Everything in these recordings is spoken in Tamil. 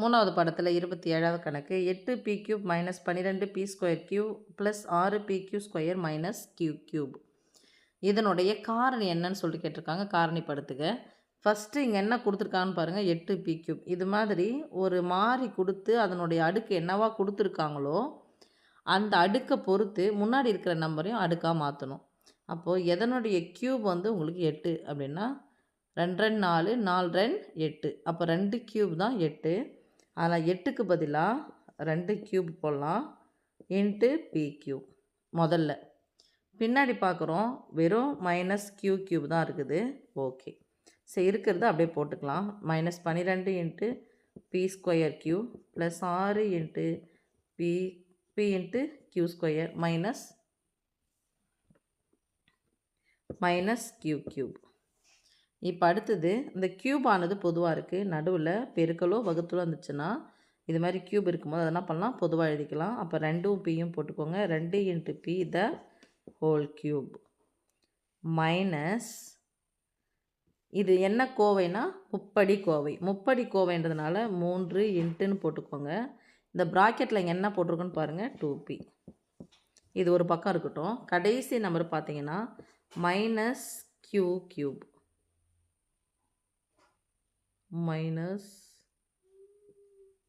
மூணாவது படத்தில் இருபத்தி ஏழாவது கணக்கு எட்டு பி கியூப் மைனஸ் பன்னிரெண்டு பி ஸ்கொயர் கியூ ப்ளஸ் ஆறு p q square minus q cube இதனுடைய காரணி என்னன்னு சொல்லிட்டு கேட்டிருக்காங்க. காரணிப்படுத்துக. ஃபஸ்ட்டு இங்கே என்ன கொடுத்துருக்காங்கன்னு பாருங்கள் எட்டு பி கியூப் இது மாதிரி ஒரு மாறி கொடுத்து அதனுடைய அடுக்கு என்னவா கொடுத்துருக்காங்களோ அந்த அடுக்கை பொறுத்து முன்னாடி இருக்கிற நம்பரையும் அடுக்காக மாற்றணும் அப்போது எதனுடைய க்யூப் வந்து உங்களுக்கு எட்டு அப்படின்னா ரெண்டு ரெண்டு நாலு நாலு ரெண்டு எட்டு. அப்போ ரெண்டு க்யூப் தான் எட்டு. அதில் எட்டுக்கு பதிலாக ரெண்டு க்யூப் போடலாம். இன்ட்டு பி க்யூப் முதல்ல. பின்னாடி பார்க்குறோம் வெறும் மைனஸ் க்யூ க்யூப் தான் இருக்குது. ஓகே சரி இருக்கிறத அப்படியே போட்டுக்கலாம். மைனஸ் பன்னிரெண்டு into p square q plus ஆறு into p p into q square minus minus q cube இப்போ அடுத்தது இந்த க்யூப் ஆனது பொதுவாக இருக்குது நடுவில் பெருக்கலோ வகுத்தலோ இருந்துச்சுன்னா இது மாதிரி க்யூப் இருக்கும்போது அதை என்ன பண்ணலாம்? பொதுவாக எழுதிக்கலாம். அப்போ ரெண்டும் பியும் போட்டுக்கோங்க. ரெண்டு into p the whole cube minus இது என்ன கோவைனா முப்படி கோவை. முப்படி கோவைன்றதுனால மூன்று இன்ட்டுன்னு போட்டுக்கோங்க. இந்த ப்ராக்கெட்டில் இங்கே என்ன போட்டிருக்குன்னு பாருங்கள் டூ பி இது ஒரு பக்கம் இருக்கட்டும். கடைசி நம்பர் பார்த்தீங்கன்னா minus q cube minus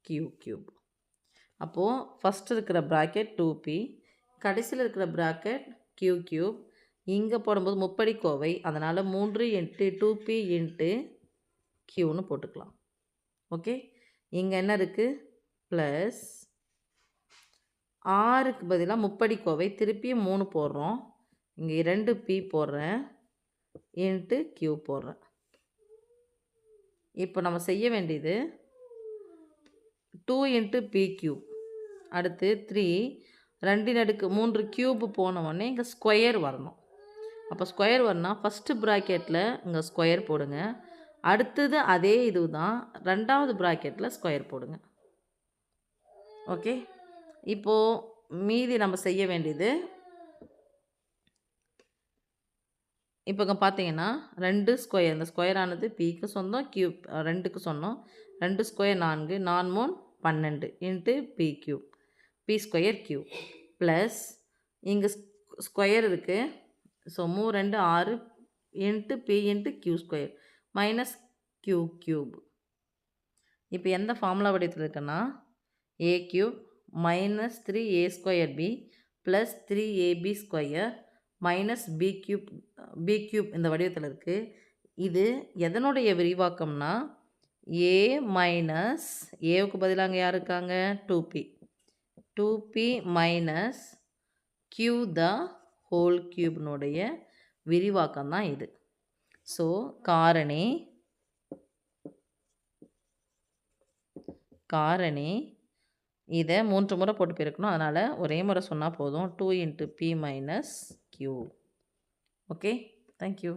q cube அப்போது ஃபஸ்ட் இருக்கிற ப்ராக்கெட் டூ பி கடைசியில் இருக்கிற ப்ராக்கெட் க்யூ க்யூப் இங்கே போடும்போது முப்படி கோவை அதனால் மூன்று இன்ட்டு டூ பி இன்ட்டு க்யூன்னு போட்டுக்கலாம். ஓகே இங்கே என்ன இருக்குது ப்ளஸ் ஆறுக்கு பதிலாக முப்படி கோவை திருப்பியும் மூணு போடுறோம். இங்கே இரண்டு பி போடுறேன் இன்ட்டு க்யூ போடுறேன். இப்போ நம்ம செய்ய வேண்டியது டூ இன்ட்டு பி கியூப் அடுத்து த்ரீ ரெண்டின் அடுக்கு மூன்று க்யூப் போன உடனே இங்கே ஸ்கொயர் வரணும். அப்போ ஸ்கொயர் வரணும் ஃபஸ்ட்டு ப்ராக்கெட்டில் இங்கே ஸ்கொயர் போடுங்க. அடுத்தது அதே இது தான் ரெண்டாவது ப்ராக்கெட்டில் ஸ்கொயர் போடுங்க. ஓகே இப்போது மீதி நம்ம செய்ய வேண்டியது இப்போ பார்த்தீங்கன்னா ரெண்டு ஸ்கொயர் இந்த ஸ்கொயரானது பிக்கு சொந்தம் கியூப் ரெண்டுக்கு சொன்னோம் ரெண்டு ஸ்கொயர் நான்கு நான் மூணு பன்னெண்டு into p cube p square cube plus இங்கே ஸ்கொயர் இருக்குது ஸோ மூ ரெண்டு ஆறு into p into q square minus q cube இப்போ எந்த ஃபார்முலா வடிவத்தில் இருக்குன்னா a cube minus three a square b plus three ab square minus b cube b cube இந்த வடிவத்தில் இருக்குது இது எதனுடைய விரிவாக்கம்னா ஏ மைனஸ் ஏவுக்கு பதிலாக யார் இருக்காங்க two p two p minus q the whole கியூப்னுடைய விரிவாக்கம் தான் இது. ஸோ காரணி காரணி இதை மூன்று முறை போட்டு போயிருக்கணும் அதனால் ஒரே முறை சொன்னால் போதும். Two into p minus q okay thank you